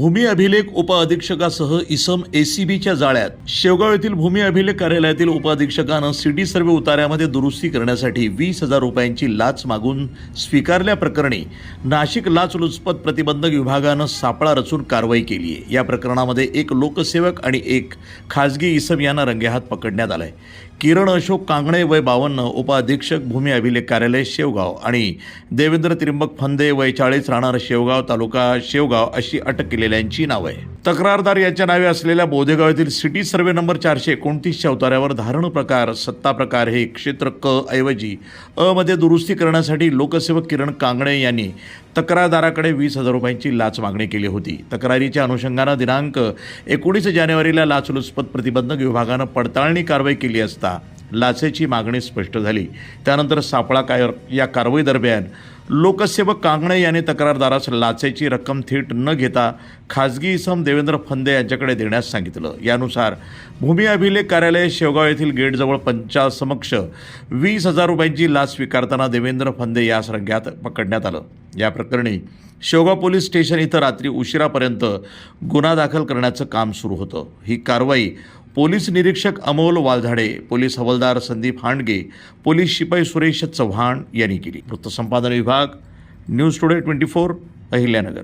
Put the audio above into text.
भूमी अभिलेख उपअधीक्षकासह इसम एसीबीच्या जाळ्यात. शेवगाव येथील भूमी अभिलेख कार्यालयातील उपअधीक्षकानं सिटी सर्वे उतार्यामध्ये दुरुस्ती करण्यासाठी वीस हजार रुपयांची लाच मागून स्वीकारल्याप्रकरणी नाशिक लाचलुचपत प्रतिबंधक विभागानं सापळा रचून कारवाई केली आहे या प्रकरणामध्ये एक लोकसेवक आणि एक खाजगी इसम यांना रंगेहात पकडण्यात आलाय. किरण अशोक कांगणे वय बावन्न उपअधीक्षक भूमी अभिलेख कार्यालय शेवगाव आणि देवेंद्र त्रिंबक फंदे वय चाळीस राहणार शेवगाव तालुका शेवगाव अशी अटक केलेल्यांची नावं आहे तक्रारदार यांच्या नावे असलेल्या बोधेगाव येथील सिटी सर्वे नंबर चारशे एकोणतीसच्या उतार्यावर धारण प्रकार सत्ता प्रकार हे क्षेत्र क ऐवजी अ मध्ये दुरुस्ती करण्यासाठी लोकसेवक किरण कांगणे यांनी तक्रारदाराकडे वीस हजार रुपयांची लाच मागणी केली होती. तक्रारीच्या अनुषंगानं दिनांक एकोणीस जानेवारीला लाचलुचपत प्रतिबंधक विभागानं पडताळणी कारवाई केली असता लाचेची मागणी स्पष्ट झाली. त्यानंतर सापळा काय या कारवाई दरम्यान लोकसेवक कांगणे यांनी तक्रारदारास लाचेची रक्कम थेट न घेता खाजगी इसम देवेंद्र फंदे यांच्याकडे देण्यास सांगितलं. यानुसार भूमी अभिलेख कार्यालय शेवगाव येथील गेटजवळ पंचासमक्ष वीस हजार रुपयांची लाच स्वीकारताना देवेंद्र फंदे यास रंग्यात पकडण्यात आलं. या प्रकरणी शेवगाव पोलीस स्टेशन इथं रात्री उशिरापर्यंत गुन्हा दाखल करण्याचं काम सुरू होतं. ही कारवाई पोलीस निरीक्षक अमोल वालझाडे पोलीस हवालदार संदीप हांडगे पोलीस शिपाई सुरेश चव्हाण यांनी केली. वृत्तसंपादन विभाग news today twenty four Ahilyanagar.